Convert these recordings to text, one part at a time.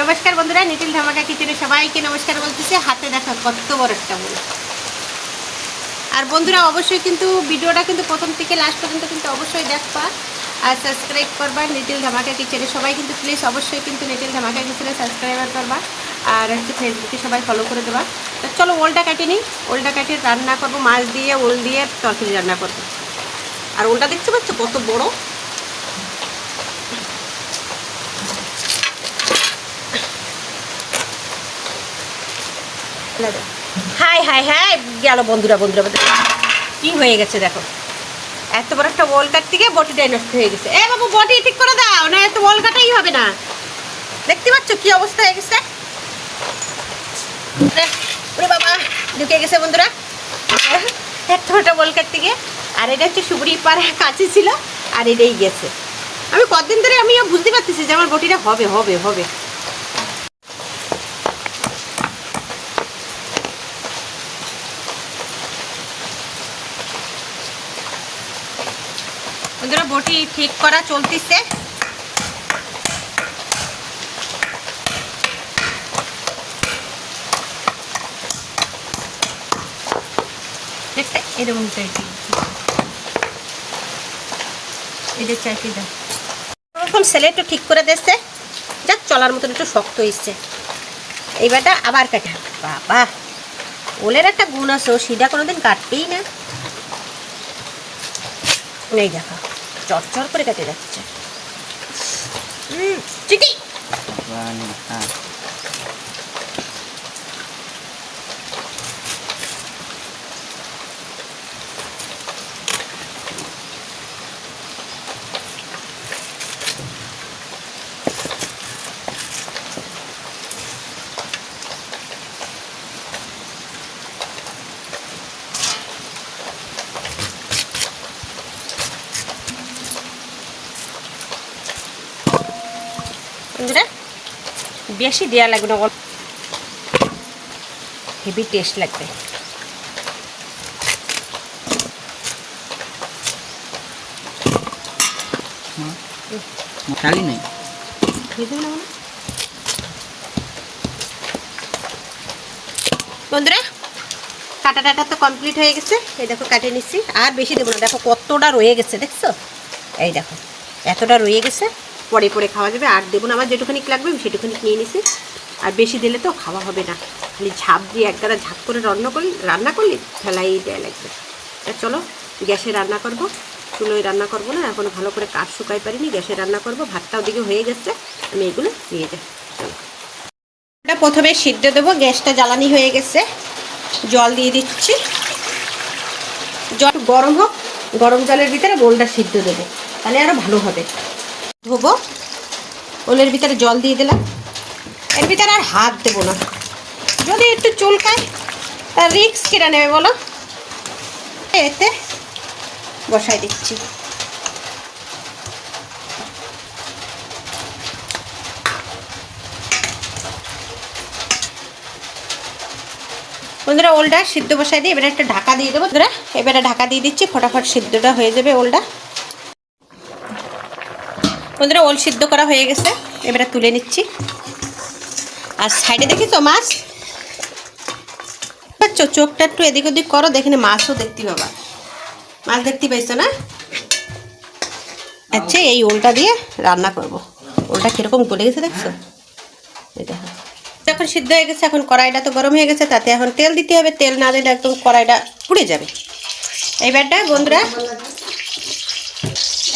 নমস্কার বন্ধুরা নিটিল ধামাকা কিচেনে সবাইকে নমস্কার বলতেছি। হাতে দেখা কত বড় একটা বল আর বন্ধুরা, অবশ্যই কিন্তু ভিডিওটা কিন্তু প্রথম থেকে লাস্ট পর্যন্ত কিন্তু অবশ্যই দেখবা আর সাবস্ক্রাইব করবা নিটিল ধামাকা কিচেনে। সবাই কিন্তু প্লিজ অবশ্যই কিন্তু নিটিল ধামাকা কিচেনে সাবস্ক্রাইবার করবা আর হচ্ছে ফেসবুকে সবাই ফলো করে দেবা। তো চলো, ওলটা কাটি নিই। ওলটা কাটিয়ে রান্না করব, মাছ দিয়ে, ওল দিয়ে, তরকারি রান্না করব। আর ওলটা দেখতে পাচ্ছ কত বড়? হাই হাই হাই গেল বন্ধুরা বন্ধুরা কি হয়ে গেছে দেখো। এত বড় একটা ওল কাটতে গিয়ে বটিটাই নষ্ট হয়ে গেছে। এ বাবু বটি ঠিক করে দাও না এত ওল কাটাই হবে না। দেখতে পাচ্ছ কি অবস্থা হয়ে গেছে? ওরে, বাবা ঢুকে গেছে বন্ধুরা। এত বড়টা ওল কাটতে গিয়ে আর এটা হচ্ছে সুবরি পাড়া কাছে ছিল আর এটাই গেছে। আমি কতদিন ধরে আমি বুঝতে পারতেছি যে আমার বটিটা হবে হবে হবে। বন্ধুরা, বটি ঠিক করা চলতিছে। এরকম চাইছি এটা চাইছি ওরকম সেলে একটু ঠিক করে দিচ্ছে যাক, চলার মতন একটু শক্ত হয়েছে। এইবারটা আবার কাটা। বাবা, ওলের একটা গুণ আছে, ও সিধা কোনোদিন কাটবেই না। নেই দেখা। চটচর করে কেটে যাচ্ছে। চিটি! হ্যাঁ বন্ধুরা বেশি দেওয়া লাগবে না হেভি টেস্ট লাগবে। নেই। মনে? বন্ধুরা কাটা টাটা তো কমপ্লিট হয়ে গেছে। এই দেখো কাটে নিচ্ছি। আর বেশি দেবো না। দেখো কতটা রয়ে গেছে দেখছ? এই দেখো এতটা রয়ে গেছে। পরে পরে খাওয়া যাবে। আর দেবো না, আমার যেটুখানি লাগবে আমি সেটুখানি নিয়ে নিছি। আর বেশি দিলে তো খাওয়া হবে না। খালি ঝাঁপ দিয়ে একদারা ঝাঁপ করে রান্না করলে রান্না করলে ফেলাই দেওয়া লাগবে। তা চলো, গ্যাসে রান্না করব। চুলোয় রান্না করব না, এখন ভালো করে কাঠ শুকাই পারিনি। গ্যাসে রান্না করব ভাতটা ওদিকে হয়ে গেছে, আমি এগুলো দিয়ে যাই। চলো। প্রথমে সিদ্ধ দেবো, গ্যাসটা জ্বালানি হয়ে গেছে। জল দিয়ে দিচ্ছি। জল গরম হোক, গরম জলের ভিতরে বোলটা সিদ্ধ দেবো, তাহলে আরও ভালো হবে। ধোবো। ওলের ভিতরে জল দিয়ে দিলাম। এর ভিতরে আর হাত দেবো না। যদি একটু চুলকায়, তার রিক্স কেটে নেবে বলো? এতে বসাই দিচ্ছি। বন্ধুরা, ওলটা সিদ্ধ বসাই দিয়ে এবারে একটা ঢাকা দিয়ে দেবো। বন্ধুরা, এবারে ঢাকা দিয়ে দিচ্ছি, ফটাফট সিদ্ধটা হয়ে যাবে ওলটা। বন্ধুরা ওল সিদ্ধ করা হয়ে গেছে। এবারে তুলে নিচ্ছি। আর সাইডে দেখি তো মাছ? চোখটা একটু এদিক ওদিক করো, দেখে মাছও দেখতে পাবা। মাছ দেখতে পাইছো না? আচ্ছা এই ওলটা দিয়ে রান্না করব। ওলটা কীরকম গলে গেছে দেখছ? এখন সিদ্ধ হয়ে গেছে, এখন কড়াইটা তো গরম হয়ে গেছে, তাতে এখন তেল দিতে হবে। তেল না দিলে একদম কড়াইটা পুড়ে যাবে। এইবারটা বন্ধুরা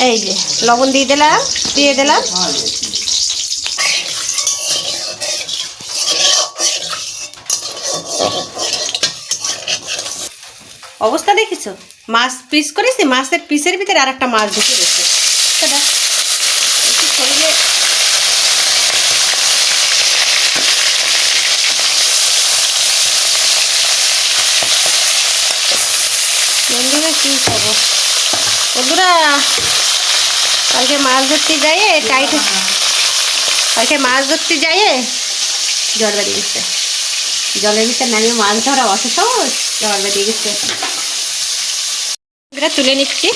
এই যে, লবণ দিয়ে দিলাম দিয়ে দিলাম। অবস্থা দেখিছো? মাছ পিস করেছি, মাছের পিসের ভিতরে আর একটা মাছ ঢুকে গেছে। বন্ধুরা কি খাব বন্ধুরা কালকে মাছ ধরতে যাইয়ে টাইট কালকে মাছ ধরতে যাইয়ে জল বেরিয়ে গেছে। জলের ভিতরে নামিয়ে মাছ ধরা অত সহজ জল বেরিয়ে গেছে। তুলে নিচ্ছি।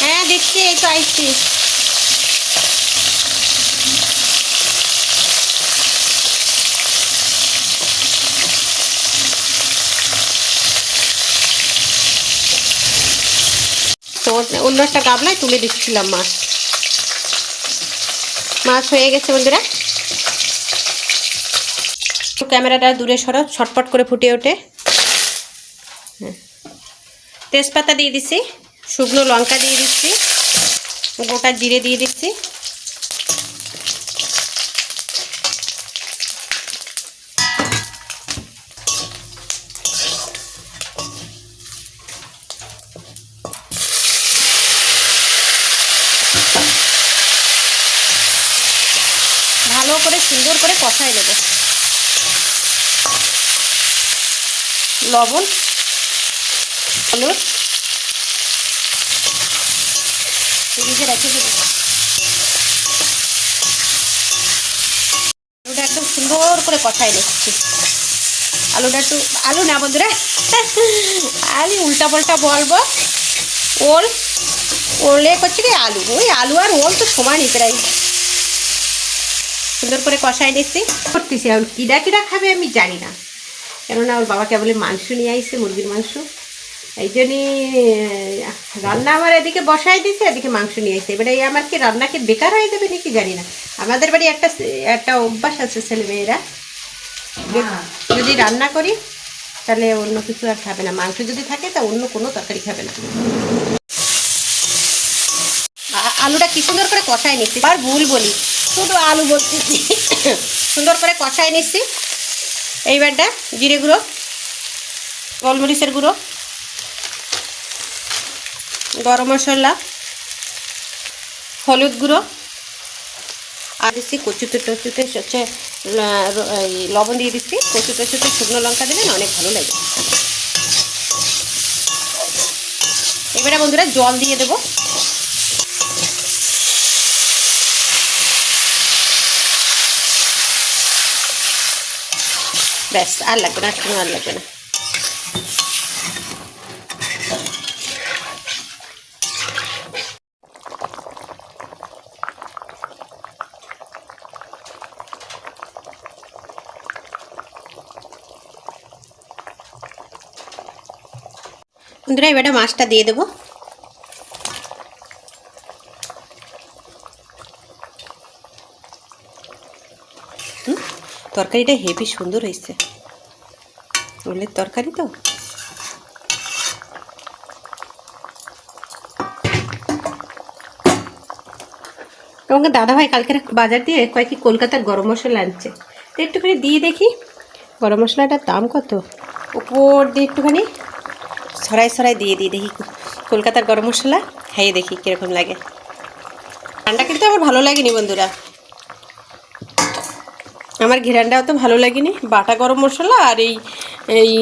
হ্যাঁ দেখছি, এই তো আইসছি তো অন্য একটা গাবলায় তুলে দিচ্ছিলাম মাছ। মাছ হয়ে গেছে, বন্ধুরা। ক্যামেরাটা দূরে সরো, ছটপট করে ফুটে ওঠে। হ্যাঁ। তেজপাতা দিয়ে দিচ্ছি শুকনো লঙ্কা দিয়ে দিচ্ছি। গোটা জিরে দিয়ে দিচ্ছি। ভালো করে সুন্দর করে কষাই নেবে। লবণ, হলুদ এদিকে রেখে দিবি আলুটা একদম সুন্দর করে কষাই নিচ্ছি আলুটা একটু আলু না বন্ধুরা আমি উল্টা পাল্টা বলব। ওল ওলে করছি কি আলু? ওই আলু আর ওল তো সমানই প্রায়। সুন্দর করে কষাই নিচ্ছি। করতেছি এখন কিরা কিরা খাবে আমি জানি না। কেননা ওর বাবাকে বলে মাংস নিয়ে আইসে মুরগির মাংস। এই জন্যই রান্না আমার এদিকে বসাই দিছে এদিকে মাংস নিয়ে আইসে এবারে এই আমার কি রান্না কি বেকার হয়ে যাবে নাকি জানি না। আমাদের বাড়ি একটা একটা অভ্যাস আছে ছেলে মেয়েরা যদি রান্না করি তাহলে অন্য কিছু আর খাবে না। মাংস যদি থাকে তা অন্য কোনো তরকারি খাবে না। আলুটা কি সুন্দর করে কষাই নিচ্ছি। আর ভুল বলি শুধু আলু বলতেছি। সুন্দর করে কষাই নিচ্ছি। এইবারটা জিরে গুঁড়ো গোলমরিচের গুঁড়ো গরম মশলা, হলুদ গুঁড়ো, আর দিচ্ছি কচুতে টচুতে হচ্ছে লবণ দিয়ে দিচ্ছি কচু টচুতে শুকনো লঙ্কা দিলেন অনেক ভালো লাগে। এবারে বন্ধুরা জল দিয়ে দেবো। ব্যাস, আর লাগবে না আর লাগবে না। বন্ধুরা, এবারে মাছটা দিয়ে দেবো। তরকারিটা হেভি সুন্দর হয়েছে। ওলের তরকারি তো? তোমাকে দাদাভাই কালকে বাজার দিয়ে কয়েকটি কলকাতার গরম মশলা আনছে। তো একটুখানি দিয়ে দেখি, গরম মশলাটার দাম কত? উপর দিয়ে একটুখানি ছড়াই ছড়াই দিয়ে দিই, দেখি কলকাতার গরম মশলা? খাইয়ে দেখি কীরকম লাগে। ঠান্ডা কিন্তু আমার ভালো লাগেনি বন্ধুরা। আমার ঘেরানটাও তো ভালো লাগেনি। বাটা গরম মশলা আর এই এই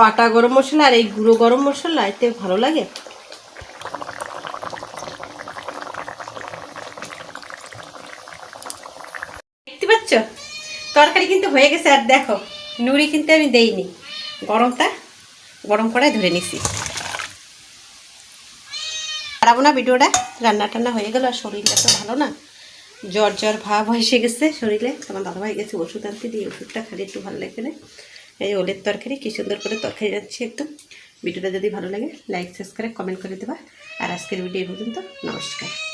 বাটা গরম মশলা আর এই গুঁড়ো গরম মশলা, এতে ভালো লাগে। দেখতে পাচ্ছ? তরকারি কিন্তু হয়ে গেছে, আর দেখো, নুড়ি কিন্তু আমি দেইনি। গরমটা গরম করায় ধরে নিছি। খারাপ না ভিডিওটা রান্না টান্না হয়ে গেল আর শরীরটা তো ভালো না। জ্বর জ্বর ভাব এসে গেছে শরীরে, তোমার দাদা ভাই গেছে ওষুধ আনতে দিয়ে ওষুধটা খালি একটু ভালো লাগবে না। এই ওলের তরকারি, কি সুন্দর করে তরকারি যাচ্ছে একদম। ভিডিওটা যদি ভালো লাগে লাইক সাবস্ক্রাইব কমেন্ট করে দেবা। আর আজকের ভিডিও পর্যন্ত, নমস্কার।